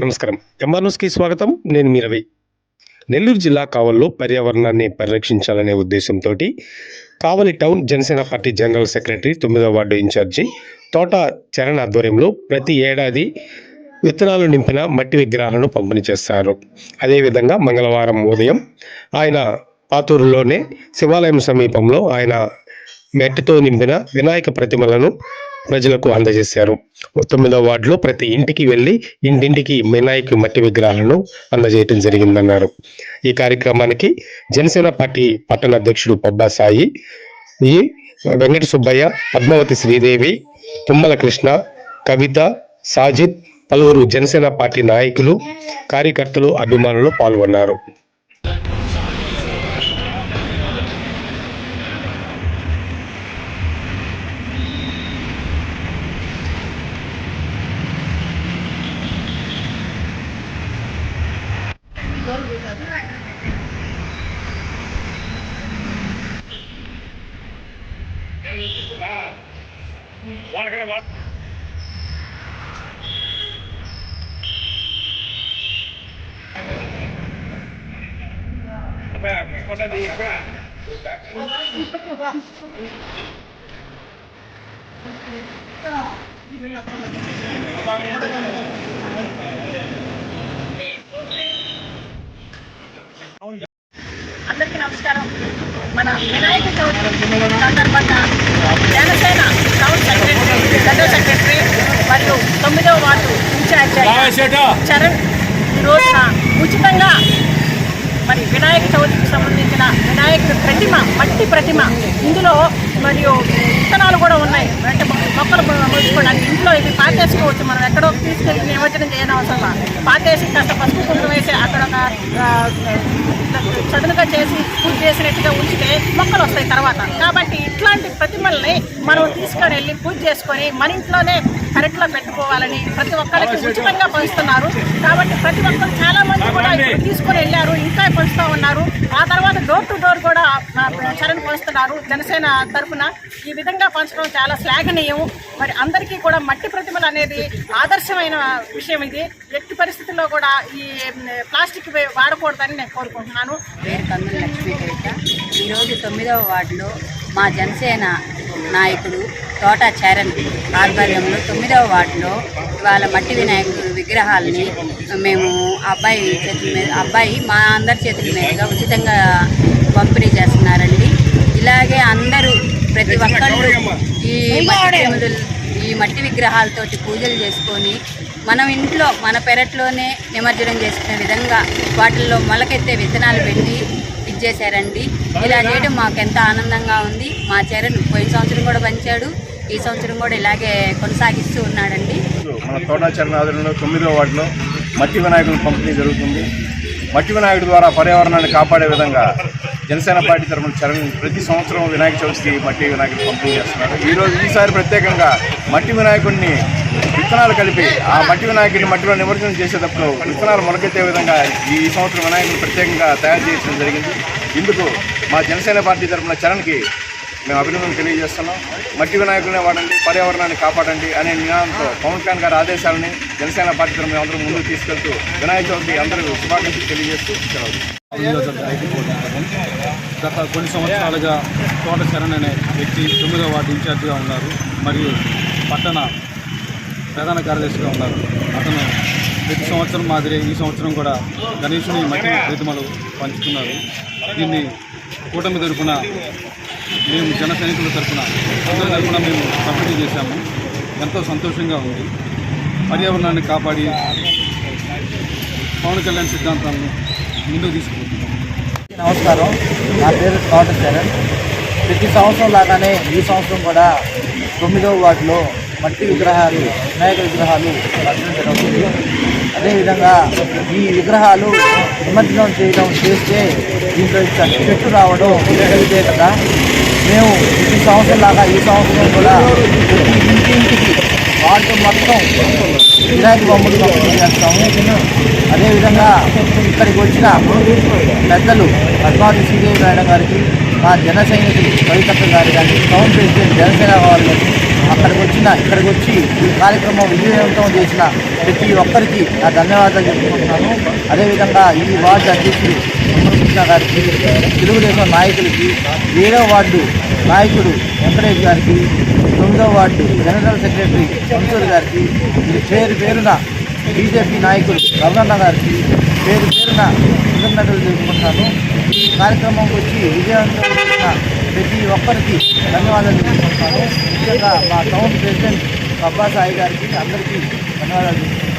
నమస్కారం. ఎంఆర్ న్యూస్కి స్వాగతం. నేను మీ రవి. నెల్లూరు జిల్లా కావల్లో పర్యావరణాన్ని పరిరక్షించాలనే ఉద్దేశంతో Kavali town Janasena party general secretary తొమ్మిదవ వార్డు ఇన్ఛార్జి తోట చరణ్ ఆధ్వర్యంలో ప్రతి ఏడాది విత్తనాలు నింపిన మట్టి విగ్రహాలను పంపిణీ చేస్తారు. అదేవిధంగా మంగళవారం ఉదయం ఆయన పాతూరులోనే శివాలయం సమీపంలో ఆయన మట్టితో నింపిన వినాయక ప్రతిమలను ప్రజలకు అందజేశారు. తొమ్మిదవ వార్డులో ప్రతి ఇంటికి వెళ్ళి ఇంటింటికి వినాయక మట్టి విగ్రహాలను అందజేయటం జరిగిందన్నారు. ఈ కార్యక్రమానికి జనసేన పార్టీ పట్టణ అధ్యక్షుడు పబ్బా సాయి ఈ వెంకట సుబ్బయ్య పద్మావతి శ్రీదేవి తుమ్మల కృష్ణ కవిత సాజిద్ పలువురు జనసేన పార్టీ నాయకులు కార్యకర్తలు అభిమానులు పాల్గొన్నారు. అందరికీ నమస్కారం. మన వినాయక చవితి సందర్భంగా Janasena town secretary general secretary మరియు తొమ్మిదవ వార్డు ఇన్ఛార్జ్ అయిన చరణ్ ఈ రోజున ఉచితంగా మరి వినాయక చవితికి సంబంధించిన వినాయకుడి ప్రతిమ మట్టి ప్రతిమ ఇందులో మరియు విత్తనాలు కూడా ఉన్నాయి. అంటే మొక్కలు మొలుచుకోవడానికి ఇంట్లో ఇవి పాకేసుకోవచ్చు మనం ఎక్కడో తీసుకెళ్ళి నిమజ్జనం చేయని అవసరం లేదు. కాస్త పసుపు కుంకుమ వేసి అక్కడ ఒక చదునుగా చేసి పూజ చేసినట్టుగా ఉంచితే మొక్కలు వస్తాయి తర్వాత. కాబట్టి ఇట్లాంటి ప్రతిమల్ని మనం తీసుకొని వెళ్ళి పూజ చేసుకొని మన ఇంట్లోనే కరెక్ట్లో పెట్టుకోవాలని ప్రతి ఒక్కరికి ఉచితంగా పంచుతున్నారు. కాబట్టి ప్రతి ఒక్కరు చాలా మంది కూడా ఇప్పుడు తీసుకొని వెళ్ళారు ఇంకా పంచుతూ ఉన్నారు. ఆ తర్వాత డోర్ టు డోర్ కూడా చరణ్ పంచుతున్నారు జనసేన తరఫున. ఈ విధంగా పంచడం చాలా శ్లాఘనీయం మరి అందరికీ కూడా మట్టి ప్రతిమలు అనేది ఆదర్శమైన విషయం ఇది. ఎట్టి పరిస్థితుల్లో కూడా ఈ ప్లాస్టిక్ వాడకూడదని నేను కోరుకుంటున్నాను. ఈరోజు తొమ్మిదవ వార్డులో మా జనసేన నాయకుడు తోట చరణ్ ఆధ్వర్యంలో తొమ్మిదవ వార్డులో ఇవాళ మట్టి వినాయకుడు విగ్రహాలని మేము అబ్బాయి చేతుల మీద అబ్బాయి మా అందరి చేతుల మీదుగా ఉచితంగా పంపిణీ చేస్తున్నారండి. ఇలాగే అందరూ ప్రతి ఒక్కళ్ళు ఈ ఈ మట్టి విగ్రహాలతోటి పూజలు చేసుకొని మనం ఇంట్లో మన పెరట్లోనే నిమజ్జనం చేసుకునే విధంగా వాటిల్లో మొలకెత్తే విత్తనాలు పెట్టి చేశారండి. ఇలా చేయడం మాకు ఎంత ఆనందంగా ఉంది. మా చరణ్ పోయిన సంవత్సరం కూడా పంచాడు. ఈ సంవత్సరం కూడా ఇలాగే కొనసాగిస్తూ ఉన్నాడండి. మన తోటాచరణ ఆధ్వర్యంలో తొమ్మిదో వార్డులో మట్టి వినాయకుడు పంపిణీ జరుగుతుంది. మట్టి వినాయకుడి ద్వారా పర్యావరణాన్ని కాపాడే విధంగా జనసేన పార్టీ తరఫున చరణ్ ప్రతి సంవత్సరం వినాయక చవితికి మట్టి వినాయకుడు పంపిణీ చేస్తున్నారు ఈరోజు ఈసారి ప్రత్యేకంగా మట్టి వినాయకుడిని విత్తనాలు కలిపి ఆ మట్టి వినాయకుడిని మట్టిలో నిమజ్జనం చేసేటప్పుడు విత్తనాలు మొలకెత్తే విధంగా ఈ సంవత్సరం వినాయకుడిని ప్రత్యేకంగా తయారు చేయడం జరిగింది. ఇందుకు మా జనసేన పార్టీ తరఫున చరణ్కి మేము అభినందనలు తెలియజేస్తున్నాం. మట్టి వినాయకులనే వాడండి పర్యావరణాన్ని కాపాడండి అనే నినాదంతో పవన్ కళ్యాణ్ గారి ఆదేశాలని జనసేన పార్టీ తరఫున మేము ముందుకు తీసుకెళ్తూ వినాయక చవితి అందరూ శుభాకాంక్షలు తెలియజేస్తూ సెలవు. గత కొన్ని సంవత్సరాలుగా తోట చరణ్ అనే వ్యక్తి తొమ్మిదవ వార్డు ఇన్ఛార్జిగా ఉన్నారు. మరియు పట్టణ ప్రధాన కార్యదర్శిగా ఉన్నారు. అతను ప్రతి సంవత్సరం మాదిరి ఈ సంవత్సరం కూడా గణేశుని మట్టి ప్రతిమలు పంచుతున్నారు. దీన్ని కూటమి తరఫున మేము జన సైనికుల తరపున అందరి తరఫున మేము పంపిణీ చేశాము. ఎంతో సంతోషంగా ఉంది. పర్యావరణాన్ని కాపాడి పవన్ కళ్యాణ్ సిద్ధాంతాలను ముందుకు తీసుకుపోతున్నాం. నమస్కారం. నా పేరు తోట చరణ్ ప్రతి సంవత్సరం లాగానే ఈ సంవత్సరం కూడా తొమ్మిదవ వార్డులో మట్టి విగ్రహాలు వినాయక విగ్రహాలు రచన జరుగుతుంది అదేవిధంగా ఈ విగ్రహాలు నిమజ్జనం చేయడం చేస్తే దీంట్లో ఇంత చెట్టు రావడం జరిగితే కదా. మేము ప్రతి సంవత్సరం లాగా ఈ సంవత్సరం కూడా ప్రతి ఇంటింటికి వార్డు మొత్తం వినాయక బొమ్మలు పంపిణీ చేస్తాము. అదేవిధంగా ఇక్కడికి వచ్చిన పెద్దలు పద్మావతి శ్రీదేవి నాయుడు గారికి మా జన సైనికులు కవితత్వ గారి కానీ టౌన్ ప్రెసిడెంట్ జనసేన వాళ్ళకి అక్కడికి వచ్చిన ఇక్కడికి వచ్చి ఈ కార్యక్రమం విజయవంతం చేసిన ప్రతి ఒక్కరికి నా ధన్యవాదాలు చెప్పుకుంటున్నాను. అదేవిధంగా ఈ వార్డు అధ్యక్షుడు కృష్ణ గారికి తెలుగుదేశం నాయకులకి ఏడవ వార్డు నాయకుడు వెంకటేష్ గారికి తొమ్మిదవ వార్డు జనరల్ సెక్రటరీ సంసూర్ గారికి పేరు పేరున బీజేపీ నాయకులు రమణన్న గారికి పేరు పేరున కృతజ్ఞతలు తెలుపుకుంటున్నాను. ఈ కార్యక్రమం వచ్చి విజయవంతం ప్రతి ఒక్కరికి ధన్యవాదాలు తెలుపుకుంటున్నాను. ముఖ్యంగా మా టౌన్ ప్రెసిడెంట్ అబ్బాసాయి గారికి అందరికీ ధన్యవాదాలు తెలుపుకుంటున్నాను.